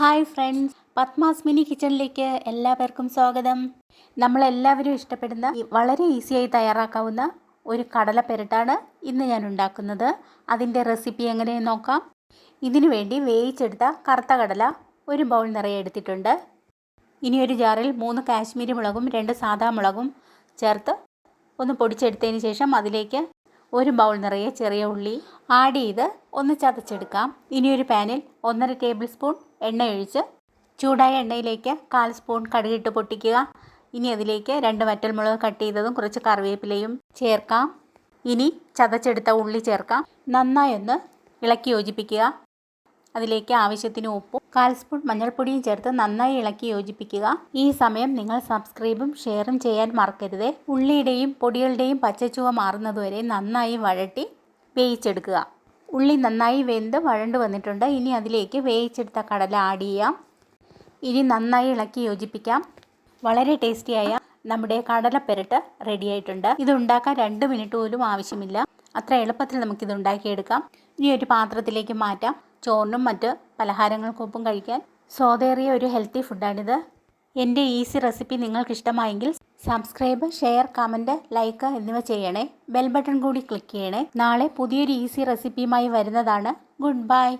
Hi friends Padmas mini കിച്ചണിലേക്ക് എല്ലാവർക്കും സ്വാഗതം. നമ്മളെല്ലാവരും ഇഷ്ടപ്പെടുന്ന വളരെ ഈസിയായി തയ്യാറാക്കാവുന്ന ഒരു കടല പെരട്ടാണ് ഇന്ന് ഞാൻ ഉണ്ടാക്കുന്നത്. അതിന്റെ റെസിപ്പി എങ്ങനെയെന്ന് നോക്കാം. ഇതിനു വേണ്ടി വേവിച്ചെടുത്ത കറുത്ത കടല ഒരു ബൗൾ നിറയെ എടുത്തിട്ടുണ്ട്. ഇനി ഒരു ജാറിൽ മൂന്ന് കാശ്മീരി മുളകും രണ്ട് സാധാ മുളകും ചേർത്ത് ഒന്ന് പൊടിച്ചെടുത്തതിന് ശേഷം അതിലേക്ക് ഒരു ബൗൾ നിറയെ ചെറിയ ഉള്ളി ആഡ് ചെയ്ത് ഒന്ന് ചതച്ചെടുക്കാം. ഇനി ഒരു പാനിൽ ഒന്നര ടേബിൾ സ്പൂൺ എണ്ണ ഒഴിച്ച് ചൂടായ എണ്ണയിലേക്ക് കാൽ സ്പൂൺ കടുകിട്ട് പൊട്ടിക്കുക. ഇനി അതിലേക്ക് രണ്ട് വറ്റൽമുളക് കട്ട് ചെയ്തതും കുറച്ച് കറിവേപ്പിലയും ചേർക്കാം. ഇനി ചതച്ചെടുത്ത ഉള്ളി ചേർക്കാം. നന്നായി ഒന്ന് ഇളക്കി യോജിപ്പിക്കുക. അതിലേക്ക് ആവശ്യത്തിന് ഉപ്പും കാൽ സ്പൂൺ മഞ്ഞൾപ്പൊടിയും ചേർത്ത് നന്നായി ഇളക്കി യോജിപ്പിക്കുക. ഈ സമയം നിങ്ങൾ സബ്സ്ക്രൈബും ഷെയറും ചെയ്യാൻ മറക്കരുത്. ഉള്ളിയുടെയും പൊടികളുടെയും പച്ചച്ചുവ മാറുന്നതുവരെ നന്നായി വഴട്ടി വേവിച്ചെടുക്കുക. ഉള്ളി നന്നായി വെന്ത് വഴണ്ട് വന്നിട്ടുണ്ട്. ഇനി അതിലേക്ക് വേയിച്ചെടുത്ത കടല ആഡ് ചെയ്യാം. ഇനി നന്നായി ഇളക്കി യോജിപ്പിക്കാം. വളരെ ടേസ്റ്റിയായ നമ്മുടെ കടലപ്പെരട്ട് റെഡിയായിട്ടുണ്ട് ഇത് ഉണ്ടാക്കാൻ രണ്ട് മിനിറ്റ് പോലും ആവശ്യമില്ല. അത്ര എളുപ്പത്തിൽ നമുക്കിത് ഉണ്ടാക്കിയെടുക്കാം. ഇനി ഒരു പാത്രത്തിലേക്ക് മാറ്റാം. ചോറിനും മറ്റ് പലഹാരങ്ങൾക്കൊപ്പം കഴിക്കാൻ സ്വാദേറിയ ഒരു ഹെൽത്തി ഫുഡാണിത്. എന്റെ ഈസി റെസിപ്പി നിങ്ങൾക്ക് ഇഷ്ടമായെങ്കിൽ സബ്സ്ക്രൈബ് ഷെയർ കമന്റ് ലൈക്ക് എന്നിവ ചെയ്യണേ. ബെൽ ബട്ടൺ കൂടി ക്ലിക്ക് ചെയ്യണേ. നാളെ പുതിയൊരു ഈസി റെസിപ്പിയുമായി വരുന്നതാണ്. Good bye.